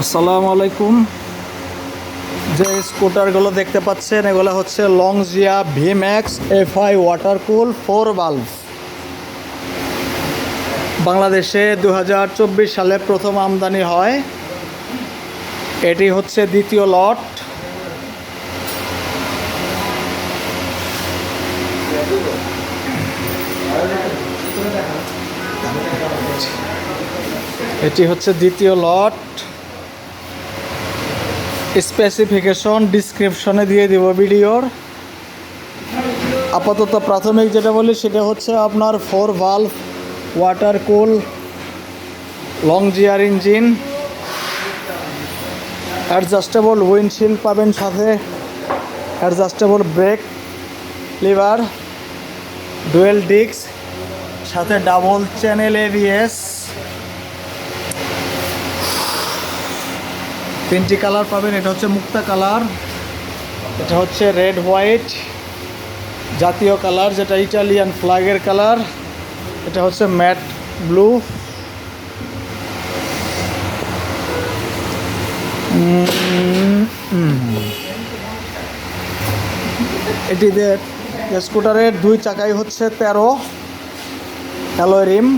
আসসালামু আলাইকুম। যে স্কুটারগুলো দেখতে পাচ্ছেন, এগুলো হচ্ছে long Longjia Vmax F I water cool four bulb বাংলাদেশে দু হাজার চব্বিশ সালে প্রথম আমদানি হয়। এটি হচ্ছে দ্বিতীয় লট এটি হচ্ছে দ্বিতীয় লট স্পেসিফিকেশন ডিসক্রিপশনে দিয়ে দিব ভিডিওর। আপাতত প্রাথমিক যেটা বলি, সেটা হচ্ছে আপনার four valve water cool long জিয়ার ইঞ্জিন অ্যাডজাস্টেবল উইন্ডশিল্ড পাবেন সাথে। Adjustable brake lever dual disc সাথে ডাবল চ্যানেল এবিএস তিনটি কালার পাবেন, এটা হচ্ছে মুক্তা কালার, এটা হচ্ছে রেড, হোয়াইট জাতীয় কালার, যেটা ইটালিয়ান ফ্ল্যাগের কালার, এটা হচ্ছে ম্যাট ব্লু। এটিতে স্কুটারের দুই চাকাই হচ্ছে তেরো, অ্যালয় রিম।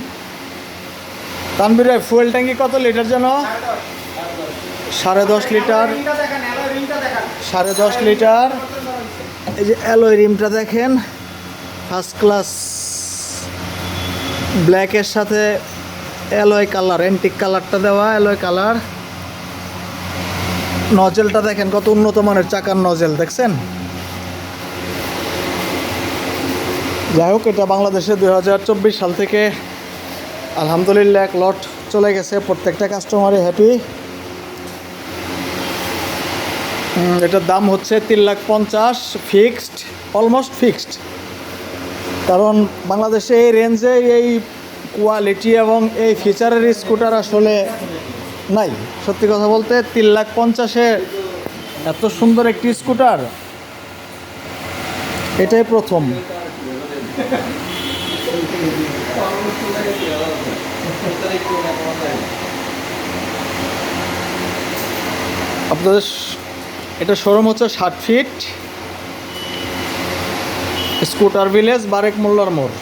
তানবির ফুয়েল ট্যাঙ্কি কত লিটার যেন? সাড়ে দশ লিটার, সাড়ে দশ লিটার। এই যে অ্যালোয় রিমটা দেখেন ফার্স্ট ক্লাস ব্ল্যাকের সাথে অ্যালয় কালার অ্যান্টিক কালারটা দেওয়া, অ্যালয় কালার। নজেলটা দেখেন, কত উন্নত মানের চাকার নজেল, দেখছেন? যাই হোক, এটা বাংলাদেশে দু হাজার চব্বিশ সাল থেকে আলহামদুলিল্লাহ এক লট চলে গেছে, প্রত্যেকটা কাস্টমারই হ্যাপি এটার দাম হচ্ছে তিন লাখ পঞ্চাশ ফিক্সড অলমোস্ট ফিক্সড কারণ বাংলাদেশে এই রেঞ্জে এই কোয়ালিটি এবং এই ফিচারের স্কুটার আসলে নাই। সত্যি কথা বলতে তিন লাখ পঞ্চাশে এত সুন্দর একটি স্কুটার এটাই প্রথম। আপনাদের এটা শোরুম হচ্ছে ষাট ফিট স্কুটার ভিলেজ বারেক মোল্লার মোড়